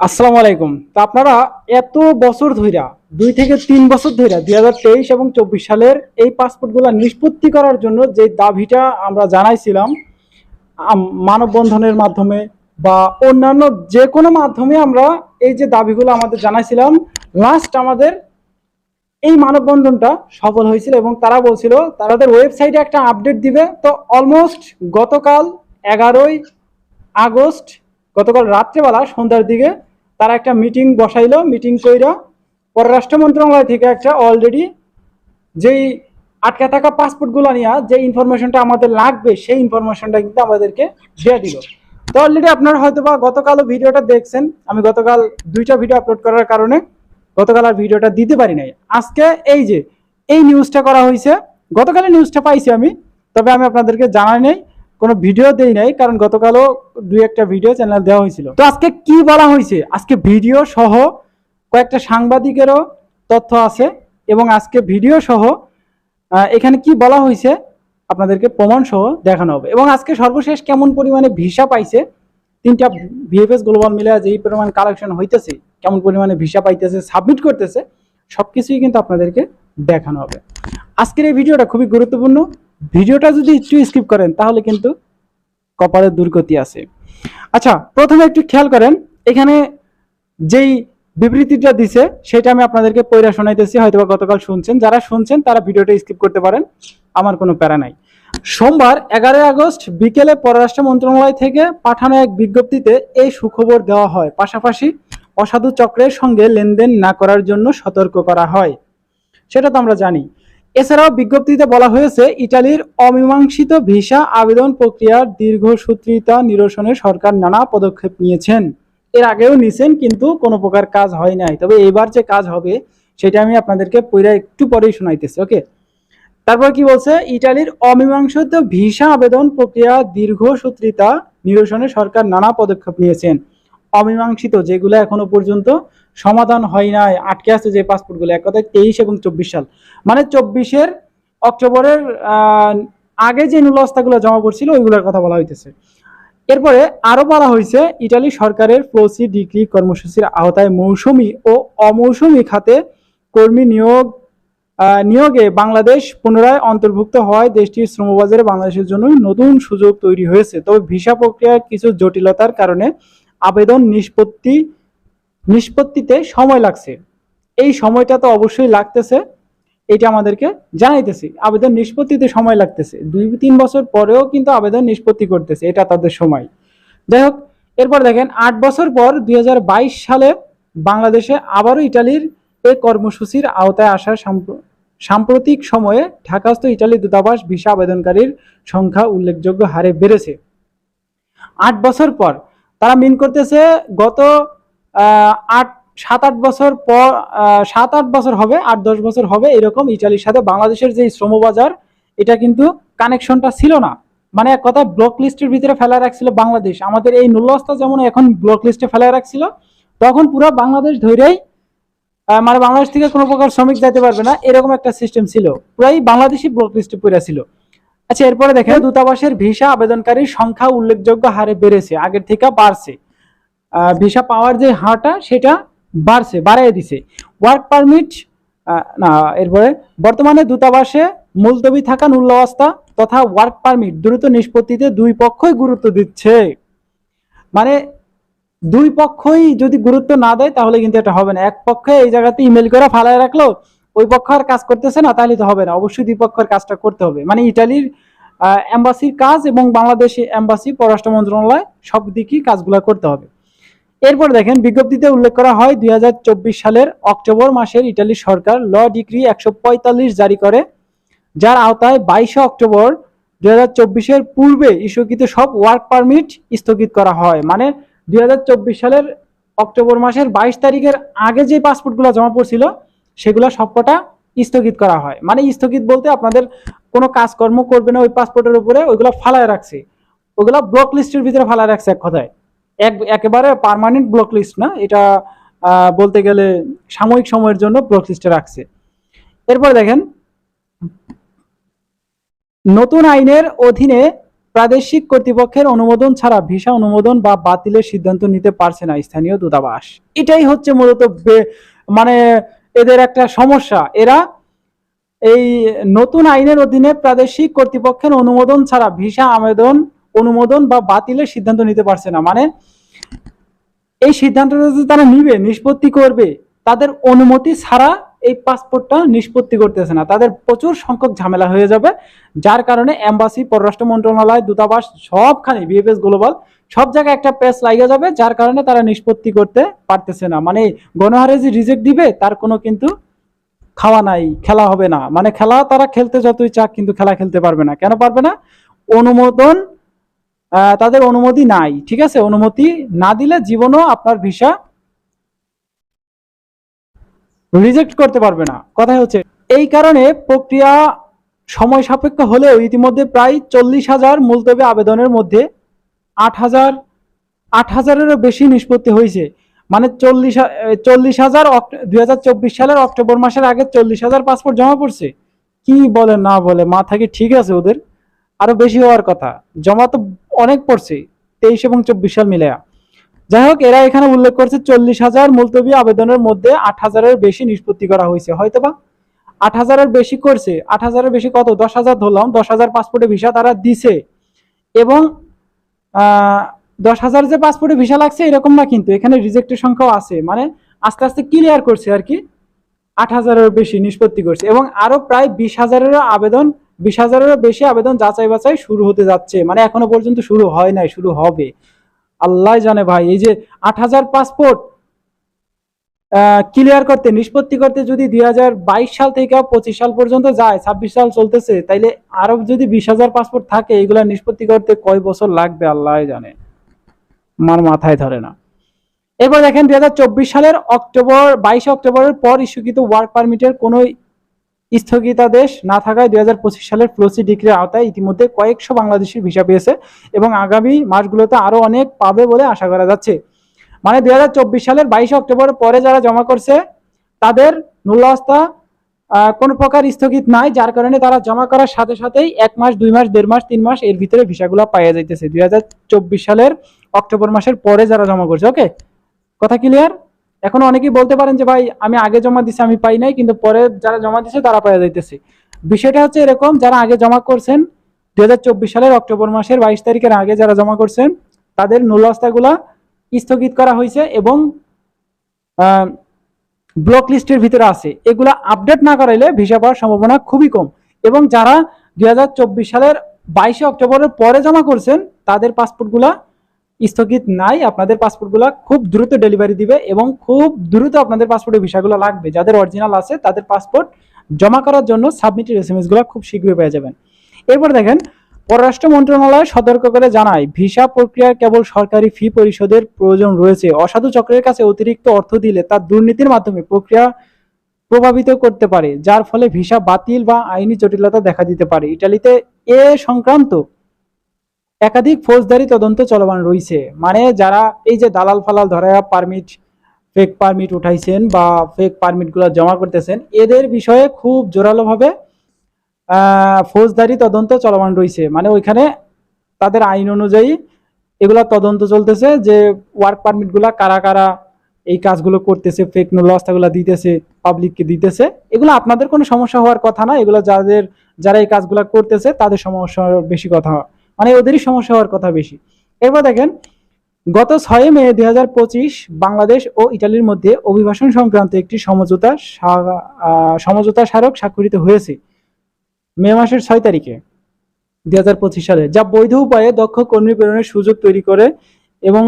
আসসালামু আলাইকুম। তো আপনারা এত বছর ধইরা, দুই থেকে তিন বছর ধইরা দুই হাজার তেইশ এবং চব্বিশ সালের এই পাসপোর্টগুলো নিষ্পত্তি করার জন্য যে দাবিটা আমরা জানাইছিলাম মানববন্ধনের মাধ্যমে বা অন্যান্য যে কোনো মাধ্যমে আমরা এই যে দাবিগুলো আমাদের জানাইছিলাম লাস্ট আমাদের এই মানববন্ধনটা সফল হয়েছিল এবং তারা বলছিল তাদের ওয়েবসাইটে একটা আপডেট দিবে। তো অলমোস্ট গতকাল এগারোই আগস্ট, গতকাল রাত্রেবেলা সন্ধ্যার দিকে তারা একটা মিটিং বসাইলো মিটিং কইরা পররাষ্ট্র মন্ত্রণালয় থেকে একটা অলরেডি যেই আটকা থাকা পাসপোর্টগুলো নিয়ে যে ইনফরমেশনটা আমাদের লাগবে, সেই ইনফরমেশনটা কিন্তু আমাদেরকে দিয়ে দিল। তো অলরেডি আপনারা হয়তো বা গতকালও ভিডিওটা দেখছেন। আমি গতকাল দুইটা ভিডিও আপলোড করার কারণে গতকাল আর ভিডিওটা দিতে পারি নাই। আজকে এই যে, এই নিউজটা করা হয়েছে গতকালে নিউজটা পাইছি আমি, তবে আমি আপনাদেরকে জানাই নাই। কোনো ভিডিও দেই নাই, কারণ গতকালও দুই একটা ভিডিও চ্যানেল দেওয়া হয়েছিল। তো আজকে কি বলা হয়েছে? আজকে ভিডিও সহ কয়েকটা সাংবাদিকেরও তথ্য আছে এবং আজকে ভিডিও সহ এখানে কি বলা হয়েছে আপনাদেরকে প্রমাণ সহ দেখানো হবে। এবং আজকে সর্বশেষ কেমন পরিমাণে ভিসা পাইছে? তিনটা ভিএফএস গ্লোবাল মিলে যেই পরিমাণ কালেকশন হইতেছে, কেমন পরিমাণে ভিসা পাইতেছে সাবমিট করতেছে, সবকিছুই কিন্তু আপনাদেরকে দেখানো হবে। আজকের এই ভিডিওটা খুবই গুরুত্বপূর্ণ। ভিডিওটা যদি একটু স্কিপ করেন, তাহলে কিন্তু কপালের দুর্গতি আছে। আচ্ছা প্রথমে একটু খেয়াল করেন, এখানে যেই বিবৃতিটা দিছে, সেটা আমি আপনাদেরকে পয়রা শোনাইতেছি হয়তো গতকাল শুনছেন। যারা শুনছেন, তারা ভিডিওটা স্কিপ করতে পারেন, আমার কোনো প্যারা নাই। সোমবার, এগারোই আগস্ট, বিকেলে পররাষ্ট্র মন্ত্রণালয় থেকে পাঠানো এক বিজ্ঞপ্তিতে এই সুখবর দেওয়া হয়। পাশাপাশি অসাধু চক্রের সঙ্গে লেনদেন না করার জন্য সতর্ক করা হয়। সেটা তো আমরা জানি। এছাড়াও বিজ্ঞপ্তিতে বলা হয়েছে, ইটালির অমীমাংসিত ভিসা আবেদন প্রক্রিয়ার দীর্ঘসূত্রিতা নিরসনে সরকার নানা পদক্ষেপ নিয়েছেন। এর আগেও নিছেন, কিন্তু কোনো প্রকার কাজ হয় নাই। তবে এবার যে কাজ হবে, সেটা আমি আপনাদেরকে পইরা একটু পরেই শোনাইতেছি, ওকে? তারপর কি বলছে, ইটালির অমীমাংসিত ভিসা আবেদন প্রক্রিয়া দীর্ঘসূত্রিতা নিরসনে সরকার নানা পদক্ষেপ নিয়েছেন। অমীমাংসিত, যেগুলো এখনও পর্যন্ত সমাধান হয় নাই, আটকে আছে যে পাসপোর্টগুলো এক কথায় তেইশ এবং চব্বিশ সাল। মানে চব্বিশের অক্টোবরের আগে যে নুলস্তাগুলো জমা পড়ছিল, ওইগুলোর কথা বলা হইতেছে। এরপরে আরও বলা হয়েছে ইটালি সরকারের ফ্লোসি ডিগ্রি কর্মসূচির আওতায় মৌসুমি ও অমৌসুমী খাতে কর্মী নিয়োগ নিয়োগে বাংলাদেশ পুনরায় অন্তর্ভুক্ত হওয়ায় দেশটির শ্রমবাজারে বাংলাদেশের জন্য নতুন সুযোগ তৈরি হয়েছে। তবে ভিসা প্রক্রিয়ার কিছু জটিলতার কারণে আবেদন নিষ্পত্তি, নিষ্পত্তিতে সময় লাগছে। এই সময়টা তো অবশ্যই লাগতেছে, এটা আমাদেরকে জানাইতেছি। আবেদন নিষ্পত্তিতে সময় লাগতেছে। দুই, তিন বছর পরেও কিন্তু আবেদন নিষ্পত্তি করতেছে, এটা তাদের সময়। যাই হোক, এরপর দেখেন, আট বছর পর দুই হাজার বাইশ সালে বাংলাদেশে আবারও ইটালির এ কর্মসূচির আওতায় আসার সাম্প্র- সাম্প্রতিক সময়ে ঢাকাস্থ ইটালি দূতাবাস ভিসা আবেদনকারীর সংখ্যা উল্লেখযোগ্য হারে বেড়েছে। আট বছর পর তারা মিন করতেছে গত আট, সাত, আট বছর পর সাত, আট বছর হবে, আট, দশ বছর হবে এরকম ইটালির সাথে বাংলাদেশের যে শ্রমবাজার, এটা কিন্তু কানেকশনটা ছিল না। মানে এক কথা, ব্লক লিস্টের ভিতরে ফেলা রাখছিল বাংলাদেশ। আমাদের এই নুল্লস্তা যেমন এখন ব্লক লিস্টে ফেলা রাখছিল, তখন পুরো বাংলাদেশ ধরেই মানে বাংলাদেশ থেকে কোনো প্রকার শ্রমিক যেতে পারবে না, এরকম একটা সিস্টেম ছিল। পুরাই বাংলাদেশি ব্লক লিস্টে পড়ে ছিল। আচ্ছা এরপরে দেখেন দূতাবাসের ভিসা আবেদনকারীর সংখ্যা উল্লেখযোগ্য হারে বেড়েছে আগের থেকে বাড়ছে। ভিসা পাওয়ার যে হারটা সেটা বাড়ছে বাড়াই দিছে। ওয়ার্ক পারমিট না এরপরে বর্তমানে দূতাবাসে মুলতবি থাকা নুল্লাবস্থা তথা ওয়ার্ক পারমিট দ্রুত নিষ্পত্তিতে দুই পক্ষই গুরুত্ব দিচ্ছে। মানে দুই পক্ষই যদি গুরুত্ব না দেয় তাহলে কিন্তু এটা হবে না। এক পক্ষে এই জায়গাতে ইমেল করে ফালায় রাখল ওই পক্ষ আর কাজ করতেছে না, তাহলে তো হবে না। অবশ্যই দুই পক্ষের কাজটা করতে হবে। মানে ইটালির এম্বাসির কাজ এবং বাংলাদেশি এম্বাসি, পররাষ্ট্র মন্ত্রণালয় সব দিকই কাজগুলো করতে হবে। এরপর দেখেন, বিজ্ঞপ্তিতে উল্লেখ করা হয়, দুই হাজার চব্বিশ সালের অক্টোবর মাসের ইটালি সরকার ল ডিগ্রি একশো পঁয়তাল্লিশ জারি করে। যার আওতায় বাইশে অক্টোবর দুই হাজার চব্বিশের পূর্বে ইস্যুকৃত সব ওয়ার্ক পারমিট স্থগিত করা হয়। মানে দুই হাজার চব্বিশ সালের অক্টোবর মাসের বাইশ তারিখের আগে যে পাসপোর্টগুলো জমা পড়ছিল সেগুলো সবকটা স্থগিত করা হয়। মানে স্থগিত বলতে আপনাদের কোনো কাজকর্ম করবে না, ওই পাসপোর্টের উপরে ওইগুলো ফালায় রাখছে। ওইগুলো ব্লক লিস্টের ভিতরে ফালায় রাখছে এক কথায়। এক, একেবারে পার্মানেন্ট ব্লক লিস্ট না, এটা বলতে গেলে সাময়িক সময়ের জন্য ব্লক লিস্টে রাখছে। এরপর দেখেন, নতুন আইনের অধীনে প্রাদেশিক কর্তৃপক্ষের অনুমোদন ছাড়া ভিসা অনুমোদন বা বাতিলের সিদ্ধান্ত নিতে পারছে না স্থানীয় দূতাবাস। এটাই হচ্ছে মূলত মানে এদের একটা সমস্যা। এরা এই নতুন আইনের অধীনে প্রাদেশিক কর্তৃপক্ষের অনুমোদন ছাড়া ভিসা আবেদন, অনুমোদন বা বাতিলের সিদ্ধান্ত নিতে পারছে না। মানে এই সিদ্ধান্তটা যে তারা নিবে, নিষ্পত্তি করবে, তাদের অনুমতি ছাড়া এই পাসপোর্টটা নিষ্পত্তি করতেছে না। তাদের প্রচুর সংখ্যক ঝামেলা হয়ে যাবে, যার কারণে এম্বাসি, পররাষ্ট্র মন্ত্রণালয়, দূতাবাস সবখানে, বিএফএস গ্লোবাল সব জায়গায় একটা পেস লাগিয়ে যাবে, যার কারণে তারা নিষ্পত্তি করতে পারতেছে না। মানে গণহারে যে রিজেক্ট দিবে, তার কোনো কিন্তু খাওয়া নাই, খেলা হবে না। মানে খেলা তারা খেলতে যতই চাক, কিন্তু খেলা খেলতে পারবে না। কেন পারবে না? অনুমোদন তাদের অনুমতি নাই, ঠিক আছে? অনুমতি না দিলে জীবনও আপনার ভিসা রিজেক্ট করতে পারবে না। কথা হচ্ছে, এই কারণে প্রক্রিয়া সময় সাপেক্ষ হলেও ইতিমধ্যে প্রায় চল্লিশ হাজার মুলতবি আবেদনের মধ্যে আট হাজার, আট হাজারেরও বেশি নিষ্পত্তি হয়েছে। মানে চল্লিশ চল্লিশ হাজার দুই সালের অক্টোবর মাসের আগে চল্লিশ হাজার পাসপোর্ট জমা পড়ছে। কি বলে, না বলে, মাথা কি ঠিক আছে ওদের? আরও বেশি হওয়ার কথা। জমা তো অনেক পড়ছে, তেইশ এবং চব্বিশ সাল মিলে যাই হোক, এরা এখানে উল্লেখ করছে চল্লিশ হাজার মুলতবি আবেদনের মধ্যে আট হাজারের বেশি নিষ্পত্তি করা হয়েছে। হয়তো বা আট হাজারের বেশি করছে। আট হাজারের বেশি কত? দশ হাজার ধরলাম। দশ হাজার পাসপোর্টে ভিসা তারা দিছে। এবং দশ হাজার যে পাসপোর্টে ভিসা লাগছে, এরকম না কিন্তু। এখানে রিজেক্টের সংখ্যাও আছে। মানে আস্তে আস্তে ক্লিয়ার করছে আর কি। আট হাজারের বেশি নিষ্পত্তি করছে। এবং আরও প্রায় বিশ হাজারেরও আবেদন, বিশ হাজারেরও বেশি আবেদন যাচাই বাছাই শুরু হতে যাচ্ছে। মানে এখনও পর্যন্ত শুরু হয় নাই, শুরু হবে। আল্লাহ জানে ভাই, এই যে আট হাজার পাসপোর্ট ক্লিয়ার করতে, নিষ্পত্তি করতে যদি দুই হাজার বাইশ সাল থেকে পঁচিশ সাল পর্যন্ত যায়, ছাব্বিশ সাল চলতেছে, তাইলে আরও যদি বিশ হাজার পাসপোর্ট থাকে, এগুলা নিষ্পত্তি করতে কয় বছর লাগবে, আল্লাহ জানে। আমার মাথায় ধরে না। এরপর দেখেন দুই হাজার চব্বিশ সালের অক্টোবর, বাইশে অক্টোবরের পর ইস্যুকৃত ওয়ার্ক পারমিটের কোনো স্থগিতাদেশ না থাকায় দুই হাজার পঁচিশ সালের ফ্লোসি ডিগ্রির আওতায় ইতিমধ্যে কয়েকশো বাংলাদেশের ভিসা পেয়েছে এবং আগামী মাসগুলোতে আরও অনেক পাবে বলে আশা করা যাচ্ছে। মানে দুই হাজার চব্বিশ সালের বাইশে অক্টোবর পরে যারা জমা করছে, তাদের মূল্যাবস্থা কোনো প্রকার স্থগিত নাই, যার কারণে তারা জমা করার সাথে সাথেই এক মাস, দুই মাস, দেড় মাস, তিন মাস এর ভিতরে ভিসাগুলো পাওয়া যাইতেছে। দুই হাজার চব্বিশ সালের অক্টোবর মাসের পরে যারা জমা করছে, ওকে? কথা ক্লিয়ার এখন অনেকেই বলতে পারেন যে, ভাই, আমি আগে জমা দিছি, আমি পাই নাই, কিন্তু পরে যারা জমা দিছে, তারা পাইয়া যাইতেছে। বিষয়টা হচ্ছে এরকম, যারা আগে জমা করছেন, দুই হাজার চব্বিশ সালের অক্টোবর মাসের বাইশ তারিখের আগে যারা জমা করছেন, তাদের নুলাস্তাগুলা স্থগিত করা হয়েছে এবং ব্লক লিস্টের ভিতরে আছে। এগুলা আপডেট না করাইলে ভিসা পাওয়ার সম্ভাবনা খুবই কম। এবং যারা দুই হাজার চব্বিশ সালের বাইশে অক্টোবরের পরে জমা করছেন, তাদের পাসপোর্টগুলা স্থগিত নাই। আপনাদের পাসপোর্টগুলা খুব দ্রুত ডেলিভারি দিবে এবং খুব দ্রুত আপনাদের পাসপোর্টের ভিসাগুলো লাগবে। যাদের অরিজিনাল আছে, তাদের পাসপোর্ট জমা করার জন্য সাবমিটেড এস এমগুলো খুব শীঘ্রই পেয়ে যাবেন। এরপর দেখেন পররাষ্ট্র মন্ত্রণালয় সতর্ক করে জানায়, ভিসা প্রক্রিয়ার কেবল সরকারি ফি পরিশোধের প্রয়োজন রয়েছে। অসাধু চক্রের কাছে অতিরিক্ত অর্থ দিলে তার দুর্নীতির মাধ্যমে প্রক্রিয়া প্রভাবিত করতে পারে, যার ফলে ভিসা বাতিল বা আইনি জটিলতা দেখা দিতে পারে। ইটালিতে এ সংক্রান্ত একাধিক ফৌজদারি তদন্ত চলমান রয়েছে। মানে যারা এই যে দালাল ফালাল ধরা পারমিট ফেক পারমিট উঠাইছেন বা ফেক পারমিটগুলো জমা করতেছেন, এদের বিষয়ে খুব জোরালোভাবে ফৌজদারি তদন্ত চলমান রয়েছে। মানে ওইখানে তাদের আইন অনুযায়ী এগুলা তদন্ত চলতেছে যে ওয়ার্ক পারমিটগুলা কারা কারা এই কাজগুলো করতেছে ফেক নুলাস্তাগুলো দিতেছে পাবলিককে দিতেছে, এগুলো আপনাদের কোনো সমস্যা হওয়ার কথা না। এগুলো যাদের, যারা এই কাজগুলো করতেছে, তাদের সমস্যা বেশি কথা। মানে ওদেরই সমস্যা হওয়ার কথা বেশি। এরপর দেখেন, গত ছয় মে দু হাজার পঁচিশ বাংলাদেশ ও ইটালির মধ্যে অভিবাসন সংক্রান্ত একটি সমঝোতা সমঝোতা স্মারক স্বাক্ষরিত হয়েছে। মে মাসের ছয় তারিখে দুই হাজার পঁচিশ সালে, যা বৈধ উপায়ে দক্ষ কর্মী প্রেরণের সুযোগ তৈরি করে এবং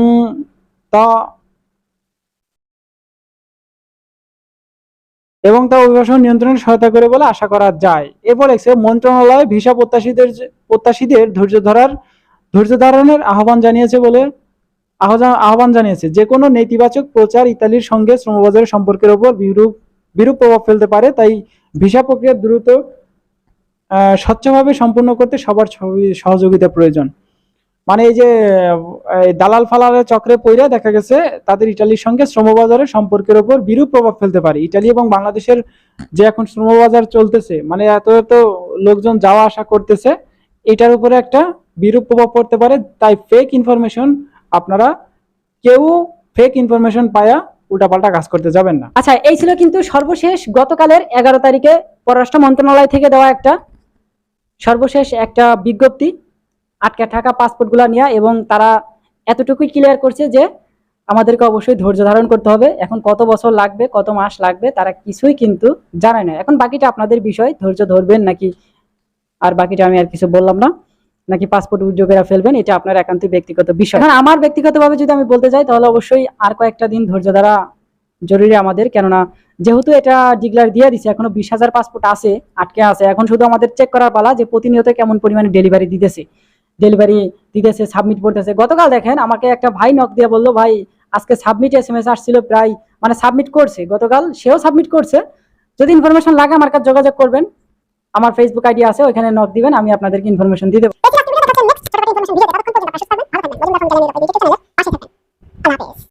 তা এবং তা অভিবাসন নিয়ন্ত্রণে সহায়তা করে বলে আশা করা যায়। এরপর লেখছে, মন্ত্রণালয় ভিসা প্রত্যাশীদের প্রত্যাশীদের ধৈর্য ধরার, ধৈর্য ধারণের আহ্বান জানিয়েছে বলে আহ্বান জানিয়েছে। যে কোনো নেতিবাচক প্রচার ইতালির সঙ্গে শ্রমবাজারের সম্পর্কের উপর বিরূপ বিরূপ প্রভাব ফেলতে পারে, তাই ভিসা প্রক্রিয়া দ্রুত স্বচ্ছভাবে সম্পূর্ণ করতে সবার সহযোগিতা প্রয়োজন। মানে এই যে দালাল ফালালের চক্রে পইরা দেখা গেছে, তাদের ইটালির সঙ্গে শ্রমবাজারের সম্পর্কের উপর বিরূপ প্রভাব ফেলতে পারে। ইটালি এবং বাংলাদেশের যে এখন শ্রমবাজার চলতেছে মানে এত এত লোকজন যাওয়া আসা করতেছে, এটার উপরে একটা বিরূপ প্রভাব পড়তে পারে। তাই ফেক ইনফরমেশন আপনারা কেউ ফেক ইনফরমেশন পায়া উল্টাপাল্টা কাজ করতে যাবেন না। আচ্ছা এই ছিল কিন্তু সর্বশেষ গতকালের এগারো তারিখে পররাষ্ট্র মন্ত্রণালয় থেকে দেওয়া একটা সর্বশেষ একটা বিজ্ঞপ্তি, আটকে থাকা পাসপোর্টগুলো নিয়ে এবং তারা এতটুকুই ক্লিয়ার করছে যে আমাদেরকে অবশ্যই ধৈর্য ধারণ করতে হবে। এখন কত বছর লাগবে, কত মাস লাগবে, তারা কিছুই কিন্তু জানায় না। এখন বাকিটা আপনাদের বিষয়, ধৈর্য ধরবেন নাকি আর বাকিটা আমি আর কিছু বললাম না? নাকি পাসপোর্ট উদ্যোগেরা ফেলবেন? এটা আপনার একান্ত ব্যক্তিগত বিষয়। এখন আমার ব্যক্তিগতভাবে যদি আমি বলতে চাই তাহলে অবশ্যই আর কয়েকটা দিন ধৈর্য দ্বারা জরুরি আমাদের। কেননা যেহেতু এটা ডিক্লার দিয়ে দিছে, এখনও বিশ হাজার পাসপোর্ট আছে, আটকে আছে। এখন শুধু আমাদের চেক করার পালা যে প্রতিনিয়ত কেমন পরিমাণে ডেলিভারি দিতেছে। ডেলিভারি দিতেছে সাবমিট করতেছে। গতকাল দেখেন আমাকে একটা ভাই নক দিয়ে বলল, ভাই, আজকে সাবমিট এস এম এস আসছিল প্রায় মানে সাবমিট করছে। গতকাল সেও সাবমিট করছে। যদি ইনফরমেশন লাগে আমার কাছে যোগাযোগ করবেন। আমার ফেসবুক আইডি আছে, ওইখানে নক দিবেন, আমি আপনাদেরকে ইনফরমেশন দিয়ে দেবো।